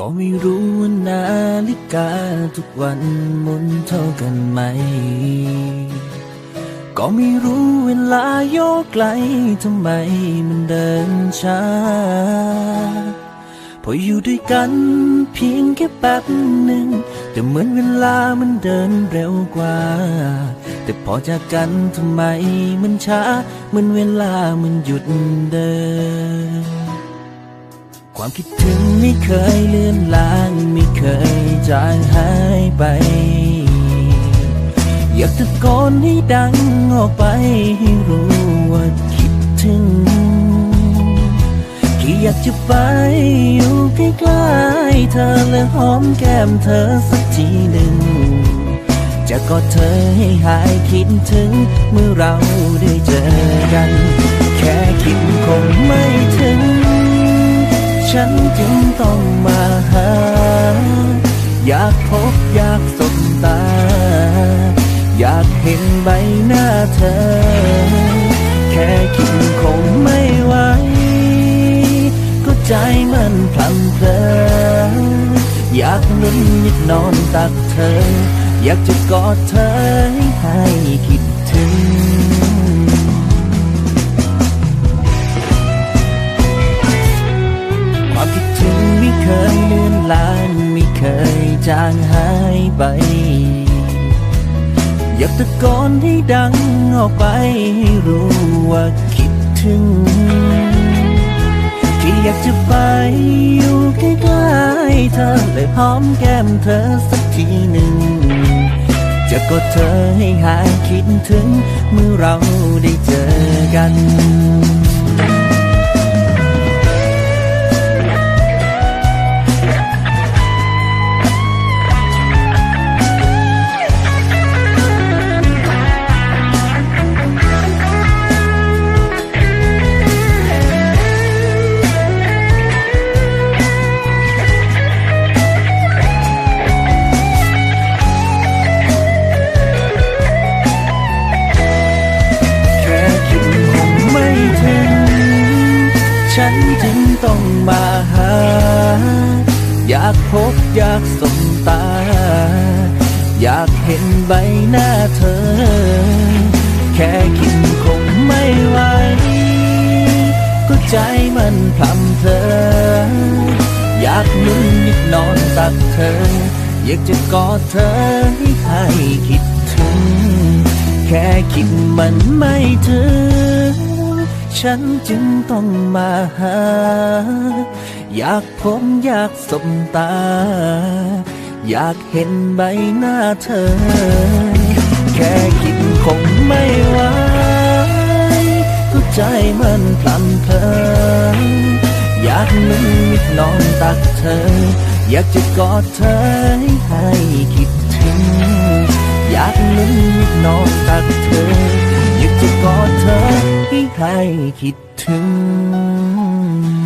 ก็ไม่รู้ว่านาฬิกาทุกวันหมุนเท่ากันไหม ก็ไม่รู้เวลาโยกไกลทำไมมันเดินช้า พออยู่ด้วยกันเพียงแค่แป๊บหนึ่ง แต่เหมือนเวลามันเดินเร็วกว่า แต่พอจากกันทำไมมันช้า เหมือนเวลามันหยุดเดิน ความคิดถึงไม่เคยเลือนลางไม่เคยจางหายไป อยากตะโกนให้ดังออกไปให้รู้ว่าคิดถึงแค่อยากจะไปอยู่ใกล้ๆเธอและหอมแก้มเธอสักทีหนึ่ง จะกอดเธอให้หายคิดถึงเมื่อเราได้เจอกัน แค่คิดคงไม่ถึง ฉันจึงต้องมาหา อยากพบอยากสบตา อยากเห็นใบหน้าเธอ แค่คิดคงไม่ไหว ก็ใจมันพลันเพลออยากนุ่นยิดนอนตักเธอ อยากจะกอดเธอให้คิด จางหายไป อยากตะโกนให้ดังออกไปให้รู้ว่าคิดถึงแค่อยากจะไปอยู่ใกล้ๆเธอเลยหอมแก้มเธอสักทีหนึ่งจะกดเธอให้หายคิดถึง เมื่อเราได้เจอกัน ฉันจึงต้องมาหา อยากพบอยากสบตา อยากเห็นใบหน้าเธอ แค่คิดคงไม่ไหวก็ใจมันพลันเพลออยากนุ่นนิดนอนตักเธอ อยากจะกอดเธอให้คิดถึง แค่คิดมันไม่ถึง ฉันจึงต้องมาหา อยากพบอยากสบตา อยากเห็นใบหน้าเธอ แค่คิดคงไม่ไหวก็ใจมันพลันเพลินอยากนุ่มมิดนอนตักเธอ อยากจะกอดเธอให้คิดถึง อยากนุ่มมิดนอนตักเธอ อยากจะกอดเธอ ให้คิดถึง